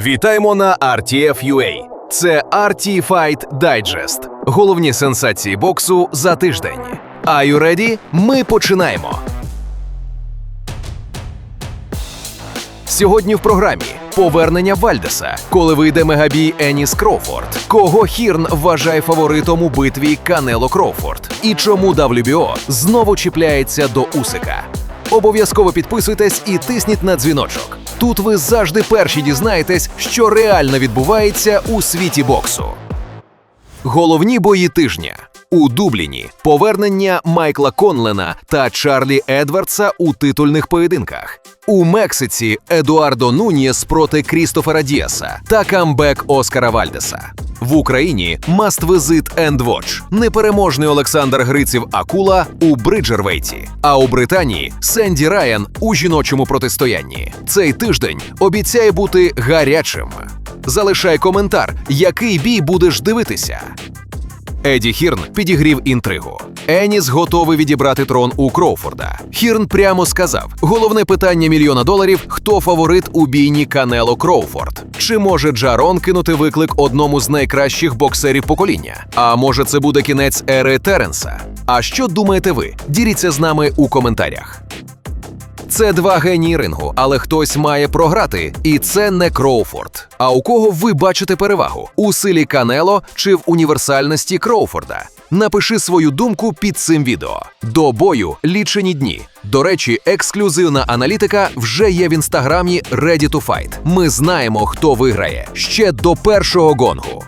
Вітаємо на RTF.ua. Це RT Fight Digest. Головні сенсації боксу за тиждень. Are you ready? Ми починаємо. Сьогодні в програмі повернення Вальдеса, коли вийде мегабій Еніс Кроуфорд, кого Хірн вважає фаворитом у битві Канело Кроуфорд, і чому WBO знову чіпляється до Усика. Обов'язково підписуйтесь і тисніть на дзвіночок. Тут ви завжди перші дізнаєтесь, що реально відбувається у світі боксу. Головні бої тижня у Дубліні повернення Майкла Конлена та Чарлі Едвардса у титульних поєдинках. У Мексиці Едуардо Нунієс проти Крістофера Діаса та камбек Оскара Вальдеса. В Україні Visit and Watch. Непереможний Олександр Гриців Акула у Бриджервейті. А у Британії Сенді Райан у жіночому протистоянні. Цей тиждень обіцяє бути гарячим. Залишай коментар, який бій будеш дивитися. Еді Хірн підігрів інтригу. Еніс готовий відібрати трон у Кроуфорда. Хірн прямо сказав: головне питання мільйона доларів: хто фаворит у бійні Канело Кроуфорд? Чи може Джарон кинути виклик одному з найкращих боксерів покоління? А може це буде кінець ери Теренса? А що думаєте ви? Діліться з нами у коментарях. Це два генії рингу, але хтось має програти, і це не Кроуфорд. А у кого ви бачите перевагу? У силі Канело чи в універсальності Кроуфорда? Напиши свою думку під цим відео. До бою лічені дні. До речі, ексклюзивна аналітика вже є в інстаграмі Ready to Fight. Ми знаємо, хто виграє ще до першого гонгу.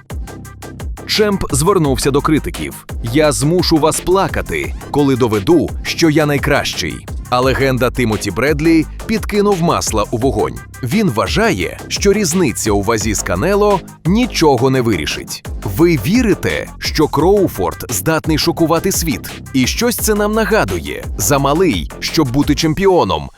Чемп звернувся до критиків: Я змушу вас плакати, коли доведу, що я найкращий. А легенда Тимоті Бредлі підкинув масла у вогонь. Він вважає, що різниця у вазі з Канело нічого не вирішить. Ви вірите, що Кроуфорд здатний шокувати світ? І щось це нам нагадує: замалий, щоб бути чемпіоном.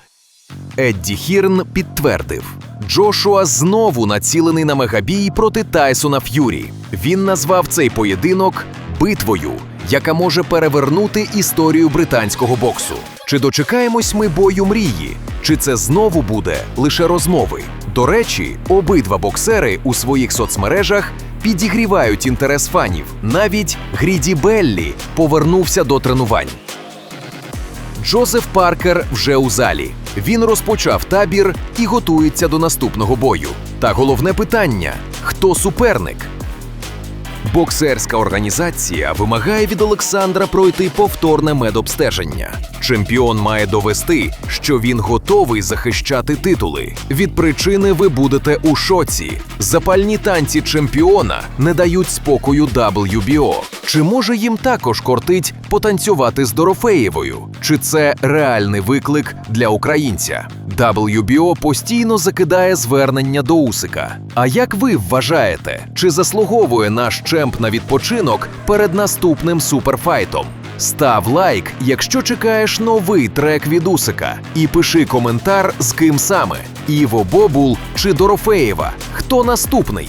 Едді Хірн підтвердив. Джошуа знову націлений на мегабій проти Тайсона Ф'юрі. Він назвав цей поєдинок битвою, яка може перевернути історію британського боксу. Чи дочекаємось ми бою мрії? Чи це знову буде лише розмови? До речі, обидва боксери у своїх соцмережах підігрівають інтерес фанів. Навіть Гріді Беллі повернувся до тренувань. Джозеф Паркер вже у залі. Він розпочав табір і готується до наступного бою. Та головне питання: хто суперник? Боксерська організація вимагає від Олександра пройти повторне медобстеження. Чемпіон має довести, що він готовий захищати титули. Від причини ви будете у шоці. Запальні танці чемпіона не дають спокою WBO. Чи може їм також кортить потанцювати з Дорофеєвою? Чи це реальний виклик для українця? WBO постійно закидає звернення до Усика. А як ви вважаєте, чи заслуговує наш чемп на відпочинок перед наступним суперфайтом? Став лайк, якщо чекаєш новий трек від Усика, і пиши коментар з ким саме: Іво Бобул чи Дорофеєва. Хто наступний?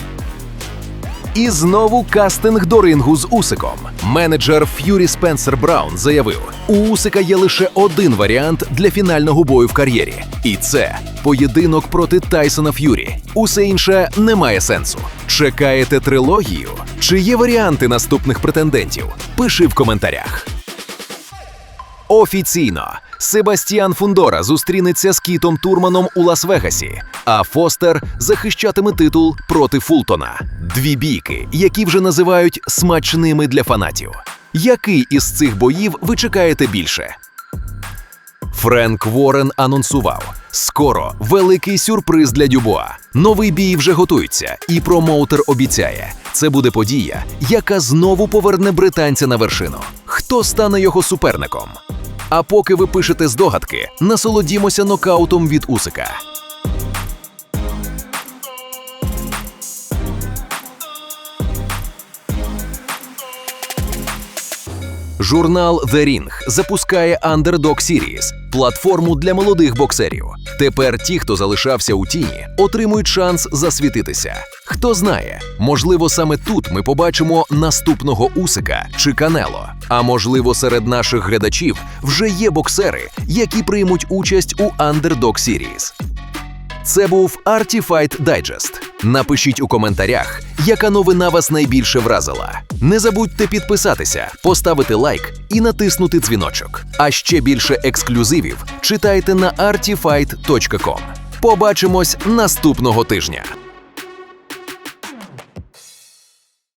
І знову кастинг до рингу з Усиком. Менеджер Ф'юрі Спенсер Браун заявив: у Усика є лише один варіант для фінального бою в кар'єрі, і це поєдинок проти Тайсона Ф'юрі. Усе інше не має сенсу. Чекаєте трилогію? Чи є варіанти наступних претендентів? Пиши в коментарях. Офіційно Себастьян Фундора зустрінеться з Кітом Турманом у Лас-Вегасі, а Фостер захищатиме титул проти Фултона. Дві бійки, які вже називають смачними для фанатів. Який із цих боїв ви чекаєте більше? Френк Ворен анонсував: скоро великий сюрприз для Дюбуа. Новий бій вже готується, і промоутер обіцяє, це буде подія, яка знову поверне британця на вершину. Хто стане його суперником? А поки ви пишете здогадки, насолодімося нокаутом від Усика. Журнал The Ring запускає Underdog Series – платформу для молодих боксерів. Тепер ті, хто залишався у тіні, отримують шанс засвітитися. Хто знає, можливо, саме тут ми побачимо наступного Усика чи Канело. А можливо, серед наших глядачів вже є боксери, які приймуть участь у Underdog Series. Це був Artifight Digest. Напишіть у коментарях, яка новина вас найбільше вразила. Не забудьте підписатися, поставити лайк і натиснути дзвіночок. А ще більше ексклюзивів читайте на artifight.com. Побачимось наступного тижня.